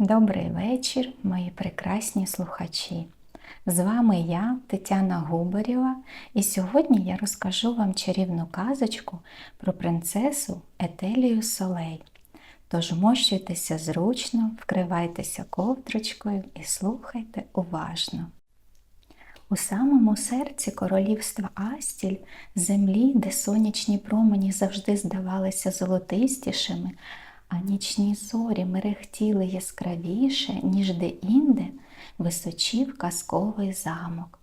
Добрий вечір, мої прекрасні слухачі. З вами я, Тетяна Губарєва, і сьогодні я розкажу вам чарівну казочку про принцесу Етелію Солей. Тож мощуйтеся зручно, вкривайтеся ковдрочкою і слухайте уважно. У самому серці королівства Астіль, землі, де сонячні промені завжди здавалися золотистішими, а нічні зорі мерехтіли яскравіше, ніж де-інде, височів казковий замок.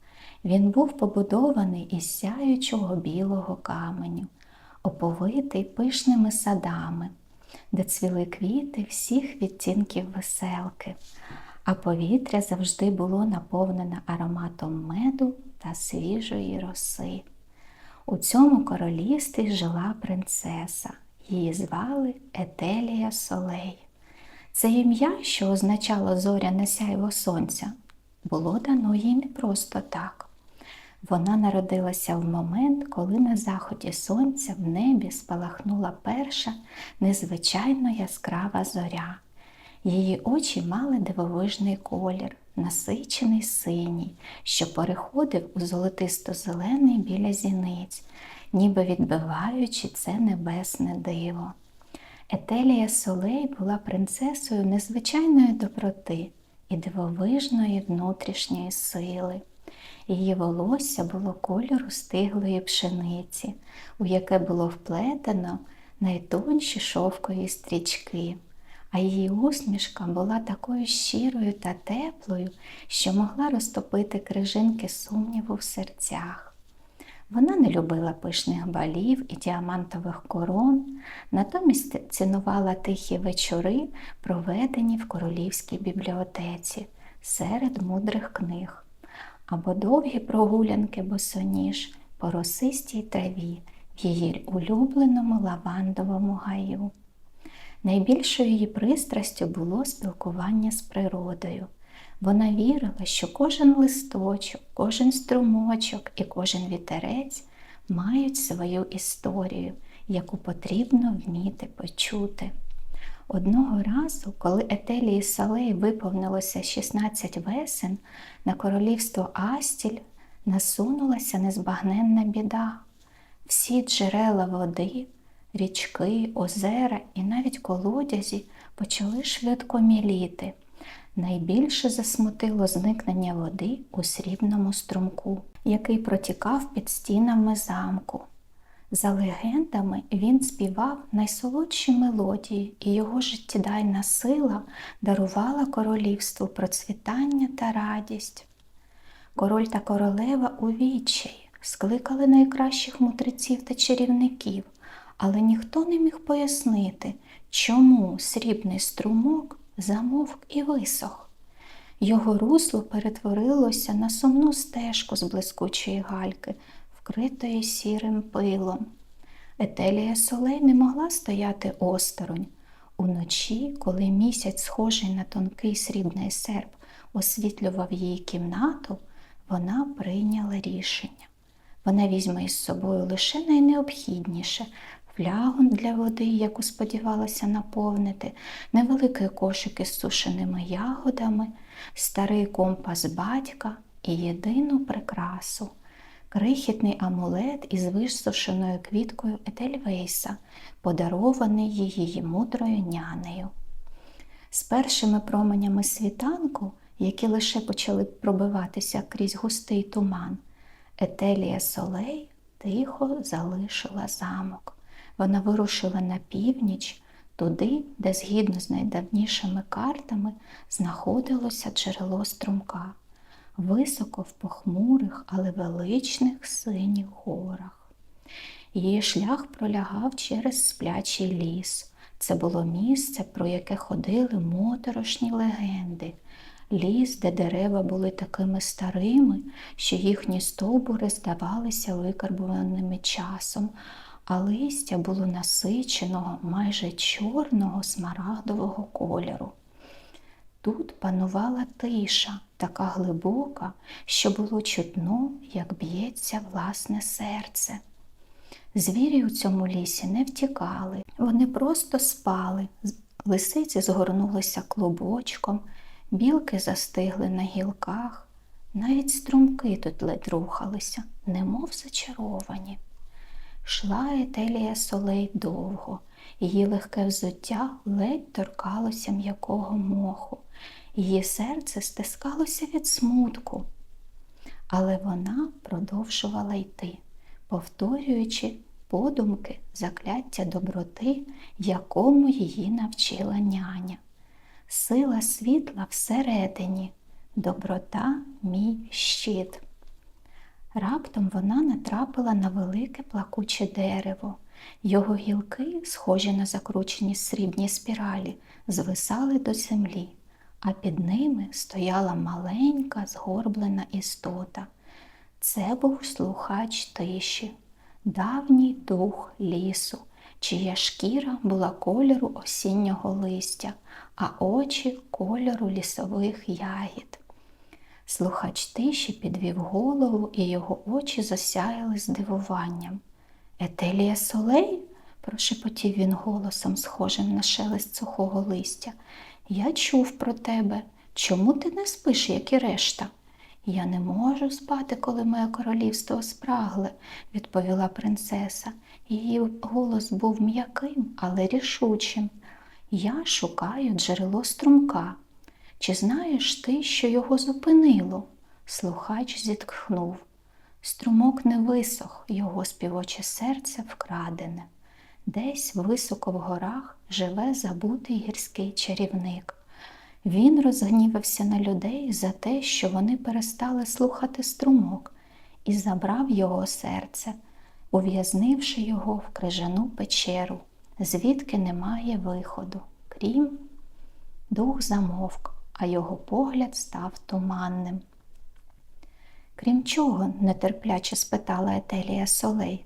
Він був побудований із сяючого білого каменю, оповитий пишними садами, де цвіли квіти всіх відтінків веселки, а повітря завжди було наповнене ароматом меду та свіжої роси. У цьому королівстві жила принцеса. Її звали Етелія Солей. Це ім'я, що означало зоряне сяйво сонця, було дано їй не просто так. Вона народилася в момент, коли на заході сонця в небі спалахнула перша незвичайно яскрава зоря. Її очі мали дивовижний колір, насичений синій, що переходив у золотисто-зелений біля зіниць, ніби відбиваючи це небесне диво. Етелія Солей була принцесою незвичайної доброти і дивовижної внутрішньої сили. Її волосся було кольору стиглої пшениці, у яке було вплетено найтонші шовкові стрічки, а її усмішка була такою щирою та теплою, що могла розтопити крижинки сумніву в серцях. Вона не любила пишних балів і діамантових корон, натомість цінувала тихі вечори, проведені в королівській бібліотеці серед мудрих книг, або довгі прогулянки босоніж по росистій траві в її улюбленому лавандовому гаю. Найбільшою її пристрастю було спілкування з природою. Вона вірила, що кожен листочок, кожен струмочок і кожен вітерець мають свою історію, яку потрібно вміти почути. Одного разу, коли Етелії Салей виповнилося 16 весен, на королівство Астіль насунулася незбагненна біда. Всі джерела води, річки, озера і навіть колодязі почали швидко міліти. Найбільше засмутило зникнення води у срібному струмку, який протікав під стінами замку. За легендами, він співав найсолодші мелодії, і його життєдайна сила дарувала королівству процвітання та радість. Король та королева у відчаї скликали найкращих мудреців та чарівників, але ніхто не міг пояснити, чому срібний струмок замовк і висох. Його русло перетворилося на сумну стежку з блискучої гальки, вкритої сірим пилом. Етелія Солей не могла стояти осторонь. Уночі, коли місяць, схожий на тонкий срібний серп, освітлював її кімнату, вона прийняла рішення. Вона візьме із собою лише найнеобхідніше флягу для води, яку сподівалася наповнити, невеликий кошик із сушеними ягодами, старий компас батька і єдину прикрасу крихітний амулет із висушеною квіткою Едельвейса, подарований її мудрою нянею. З першими променями світанку, які лише почали пробиватися крізь густий туман, Етелія Солей тихо залишила замок. Вона вирушила на північ, туди, де, згідно з найдавнішими картами, знаходилося джерело струмка, високо в похмурих, але величних синіх горах. Її шлях пролягав через сплячий ліс. Це було місце, про яке ходили моторошні легенди. Ліс, де дерева були такими старими, що їхні стовбури здавалися викарбуваними часом, а листя було насиченого, майже чорного смарагдового кольору. Тут панувала тиша, така глибока, що було чутно, як б'ється власне серце. Звірі у цьому лісі не втікали, вони просто спали, Лисиці згорнулися клубочком, білки застигли на гілках, навіть струмки тут ледь рухалися, немов зачаровані. Шла Етелія солей довго, її легке взуття ледь торкалося м'якого моху, її серце стискалося від смутку. Але вона продовжувала йти, повторюючи подумки закляття доброти, якому її навчила няня. Сила світла всередині, доброта мій щит. Раптом вона натрапила на велике плакуче дерево. Його гілки, схожі на закручені срібні спіралі, звисали до землі, а під ними стояла маленька згорблена істота. Це був слухач тиші, давній дух лісу, чия шкіра була кольору осіннього листя, а очі кольору лісових ягід. Слухач тиші підвів голову, і його очі засяяли здивуванням. Етелія солей? прошепотів він голосом, схожим на шелест сухого листя. Я чув про тебе. Чому ти не спиш, як і решта? Я не можу спати, коли моє королівство спрагле, відповіла принцеса. Її голос був м'яким, але рішучим. Я шукаю джерело струмка. Чи знаєш ти, що його зупинило? Слухач зітхнув. Струмок не висох, його співоче серце вкрадене. Десь високо в горах живе забутий гірський чарівник. Він розгнівався на людей за те, що вони перестали слухати струмок, і забрав його серце, ув'язнивши його в крижану печеру, звідки немає виходу, крім дух замовк, а його погляд став туманним. Крім чого? нетерпляче спитала Етелія Солей.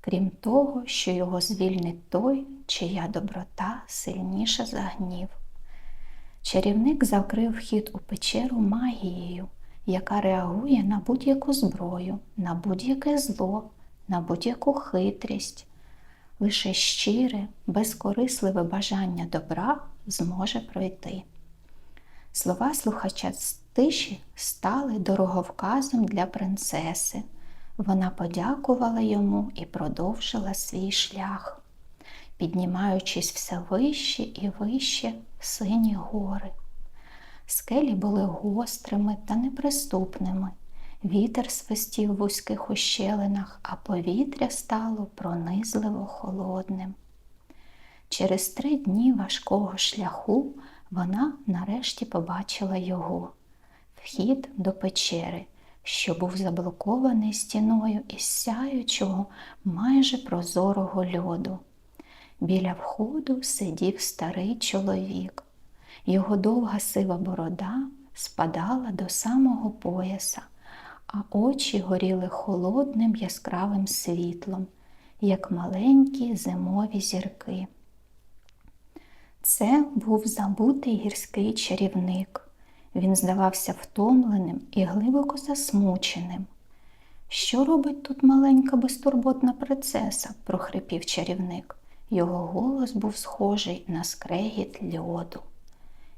Крім того, що його звільнить той, чия доброта сильніша за гнів. Чарівник закрив вхід у печеру магією, яка реагує на будь-яку зброю, на будь-яке зло, на будь-яку хитрість. Лише щире, безкорисливе бажання добра зможе пройти. Слова слухача з тиші стали дороговказом для принцеси. Вона подякувала йому і продовжила свій шлях, піднімаючись все вище і вище в сині гори. Скелі були гострими та неприступними. Вітер свистів в вузьких ущелинах, а повітря стало пронизливо холодним. Через три дні важкого шляху вона нарешті побачила його вхід до печери, що був заблокований стіною із сяючого, майже прозорого льоду. Біля входу сидів старий чоловік. Його довга сива борода спадала до самого пояса, а очі горіли холодним яскравим світлом, як маленькі зимові зірки. Це був забутий гірський чарівник. Він здавався втомленим і глибоко засмученим. Що робить тут маленька безтурботна принцеса? прохрипів чарівник. Його голос був схожий на скрегіт льоду.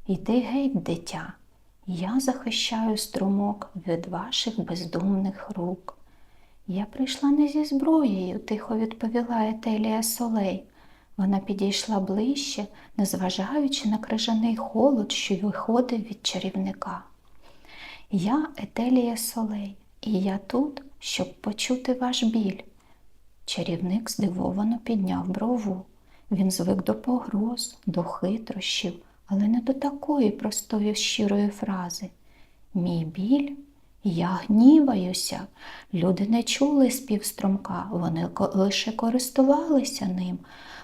Йди геть, дитя, я захищаю струмок від ваших бездумних рук. Я прийшла не зі зброєю, тихо відповіла Етелія Солей. Вона підійшла ближче, незважаючи на крижаний холод, що виходив від чарівника. Я Етелія Солей, і я тут, щоб почути ваш біль. Чарівник здивовано підняв брову. Він звик до погроз, до хитрощів, але не до такої простої щирої фрази. Мій біль, я гніваюся. Люди не чули співструмка, вони лише користувалися ним.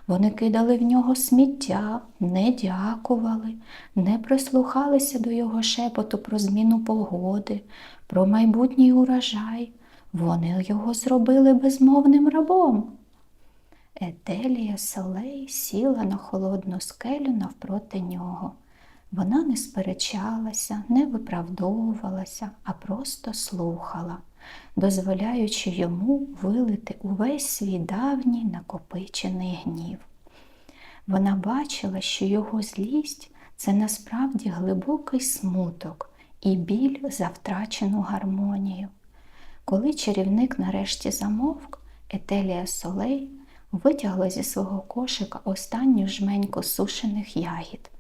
Вони кидали в нього сміття, не дякували, не прислухалися до його шепоту про зміну погоди, про майбутній урожай. Вони його зробили безмовним рабом. Етелія Солей сіла на холодну скелю навпроти нього. Вона не сперечалася, не виправдовувалася, а просто слухала, дозволяючи йому вилити увесь свій давній накопичений гнів. Вона бачила, що його злість це насправді глибокий смуток і біль за втрачену гармонію. Коли чарівник нарешті замовк, Етелія Солей витягла зі свого кошика останню жменьку сушених ягід,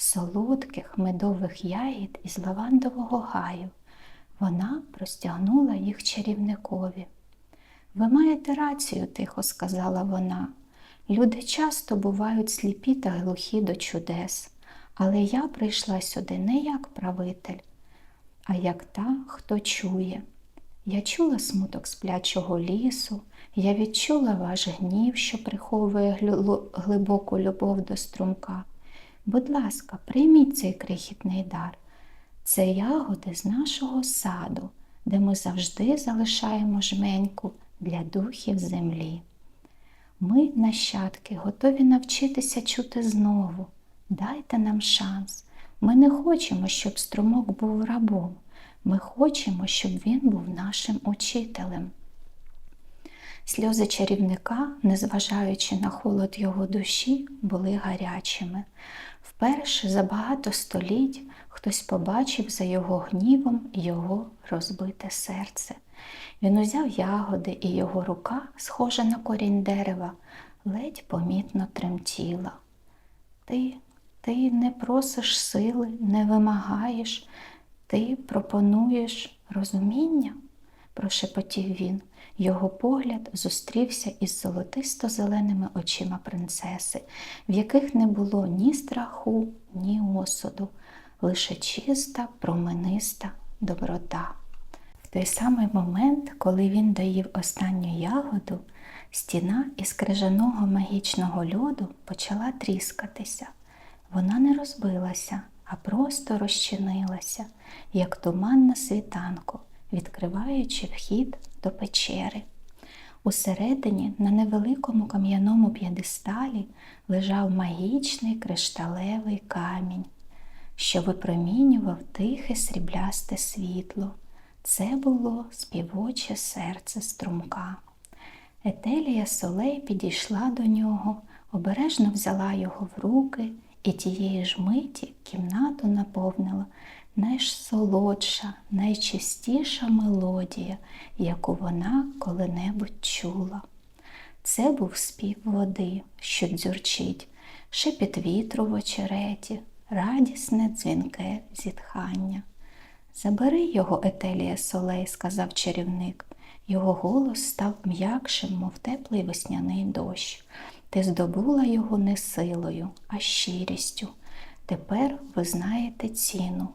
солодких медових ягід із лавандового гаю. Вона простягнула їх чарівникові. Ви маєте рацію, тихо сказала вона. Люди часто бувають сліпі та глухі до чудес, але я прийшла сюди не як правитель, а як та, хто чує. Я чула смуток сплячого лісу, я відчула ваш гнів, що приховує глибоку любов до струмка. Будь ласка, прийміть цей крихітний дар. Це ягоди з нашого саду, де ми завжди залишаємо жменьку для духів землі. Ми, нащадки, готові навчитися чути знову. Дайте нам шанс. Ми не хочемо, щоб струмок був рабом. Ми хочемо, щоб він був нашим учителем. Сльози чарівника, незважаючи на холод його душі, були гарячими. Вперше за багато століть хтось побачив за його гнівом його розбите серце. Він узяв ягоди, і його рука, схожа на корінь дерева, ледь помітно тремтіла. Ти, ти не просиш сили, не вимагаєш, ти пропонуєш розуміння, прошепотів він. Його погляд зустрівся із золотисто-зеленими очима принцеси, в яких не було ні страху, ні осуду, лише чиста, промениста доброта. В той самий момент, коли він доїв останню ягоду, стіна із крижаного магічного льоду почала тріскатися. Вона не розбилася, а просто розчинилася, як туман на світанку, відкриваючи вхід до печери. Усередині на невеликому кам'яному п'єдесталі лежав магічний кришталевий камінь, що випромінював тихе сріблясте світло. Це було співоче серце струмка. Етелія Солей підійшла до нього, обережно взяла його в руки, і тієї ж миті кімнату наповнила найсолодша, найчистіша мелодія, яку вона коли-небудь чула. Це був спів води, що дзюрчить, шепіт вітру в очереті, радісне дзвінке зітхання. Забери його, Етелія Солей, сказав чарівник. Його голос став м'якшим, мов теплий весняний дощ. Ти здобула його не силою, а щирістю. Тепер ви знаєте ціну.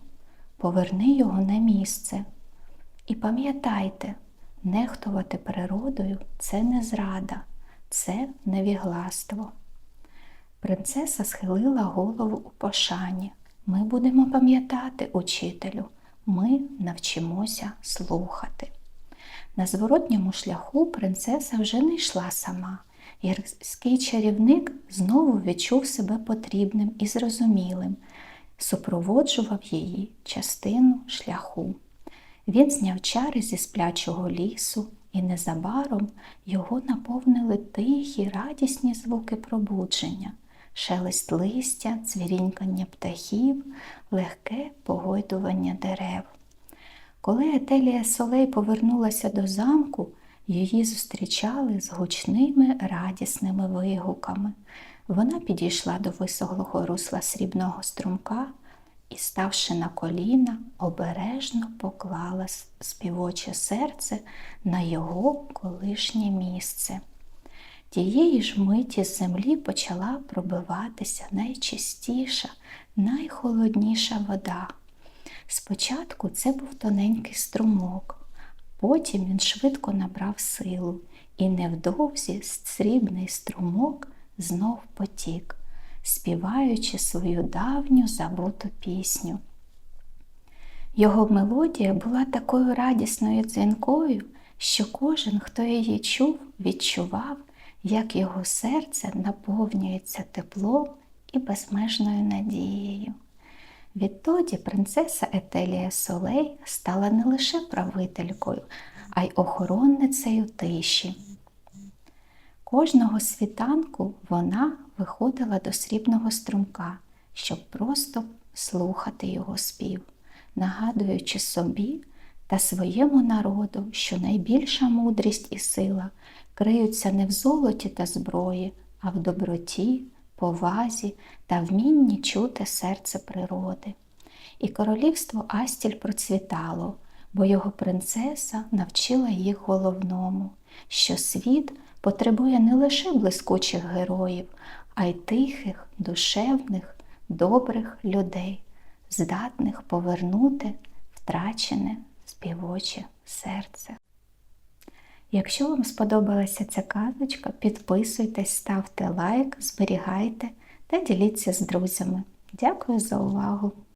Поверни його на місце. І пам'ятайте, нехтувати природою це не зрада, це невігластво. Принцеса схилила голову у пошані. Ми будемо пам'ятати, учителю, ми навчимося слухати. На зворотньому шляху принцеса вже не йшла сама. Гірський чарівник знову відчув себе потрібним і зрозумілим, супроводжував її частину шляху. Він зняв чари зі сплячого лісу, і незабаром його наповнили тихі, радісні звуки пробудження, шелест листя, цвірінькання птахів, легке погойдування дерев. Коли Етелія Солей повернулася до замку, її зустрічали з гучними радісними вигуками. Вона підійшла до висоглого русла срібного струмка і, ставши на коліна, обережно поклала співоче серце на його колишнє місце. Тієї ж миті з землі почала пробиватися найчистіша, найхолодніша вода. Спочатку це був тоненький струмок, потім він швидко набрав силу, і невдовзі срібний струмок знов потік, співаючи свою давню забуту пісню. Його мелодія була такою радісною дзвінкою, що кожен, хто її чув, відчував, як його серце наповнюється теплом і безмежною надією. Відтоді принцеса Етелія Солей стала не лише правителькою, а й охоронницею тиші. Кожного світанку вона виходила до срібного струмка, щоб просто слухати його спів, нагадуючи собі та своєму народу, що найбільша мудрість і сила криються не в золоті та зброї, а в доброті, повазі та вмінні чути серце природи. І королівство Астіль процвітало, бо його принцеса навчила їх головному, що світ потребує не лише блискучих героїв, а й тихих, душевних, добрих людей, здатних повернути втрачене співоче серце. Якщо вам сподобалася ця казочка, підписуйтесь, ставте лайк, зберігайте та діліться з друзями. Дякую за увагу!